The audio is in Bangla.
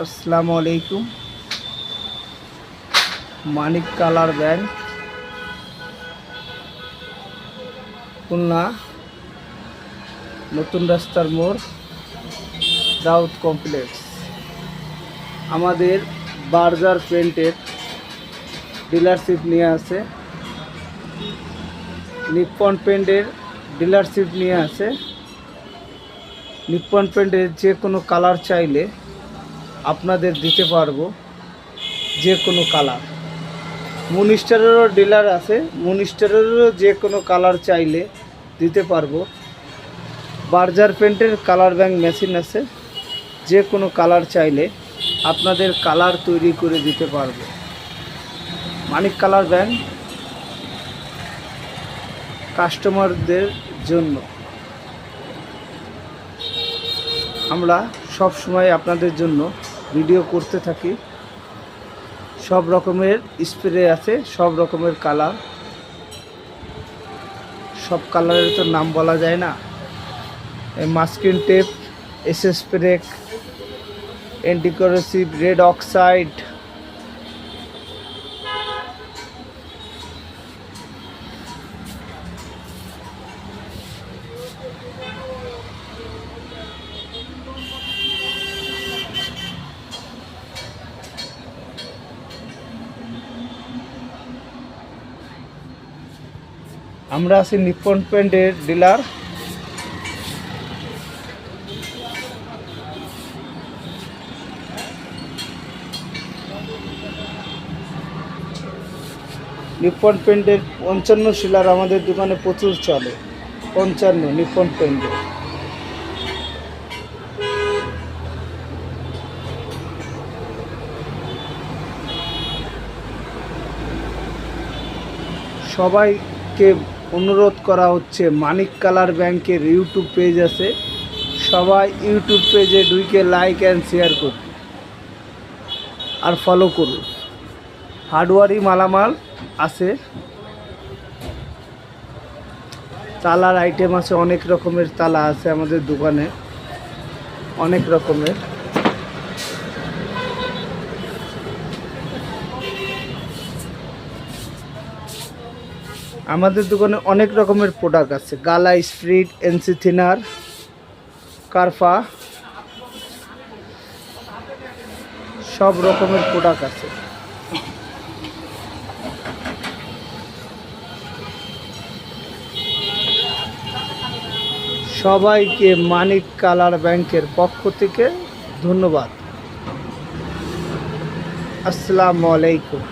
আসসালামু আলাইকুম। মানিক কালার ব্যাংক খুলনা, নতুন রাস্তার মোড়, দাউদ কমপ্লেক্স। আমাদের বার্জার পেন্টের ডিলারশিপ নিয়ে আছে। নিপ্পন পেন্টের ডিলারশিপ নিয়ে আছে। নিপ্পন পেন্টের যে কোনো কালার চাইলে আপনাদের দিতে পারব যে কোনো কালার মুনিস্টারেরও ডিলার আছে, মুনিস্টারেরও যে কোনো কালার চাইলে দিতে পারব। বার্জার পেন্টের কালার ব্যাংক মেশিন আছে, যে কোনো কালার চাইলে আপনাদের কালার তৈরি করে দিতে পারব। মানিক কালার ব্যাংক কাস্টমারদের জন্য। আমরা সব সময় আপনাদের জন্য ভিডিও করতে থাকি। সব রকমের স্প্রে আছে, সব রকমের কালার সব কালারের তো নাম বলা যায় না। Masking tape SS brake anticorrosive red oxide আমরা আছি নিপ্পন পেন্টের ডিলার। নিপ্পন পেন্টের পঞ্চান্ন শিলার আমাদের দোকানে প্রচুর চলে। পঞ্চান্ন নিপ্পন পেন্টের সবাইকে অনুরোধ করা হচ্ছে, মানিক কালার ব্যাংকের ইউটিউব পেজ আছে, সবাই ইউটিউব পেজে ঢুকে লাইক অ্যান্ড শেয়ার করুন আর ফলো করুন। হার্ডওয়ারি মালামাল আছে, তালার আইটেম আছে, অনেক রকমের তালা আছে আমাদের দোকানে, অনেক রকমের। আমাদের দোকানে অনেক রকমের প্রোডাক্ট আছে। গালা, স্প্রিট এনসি থিনার, কারফা, সব রকমের প্রোডাক্ট আছে। সবাইকে মানিক কালার ব্যাংকের পক্ষ থেকে ধন্যবাদ। আসসালামু আলাইকুম।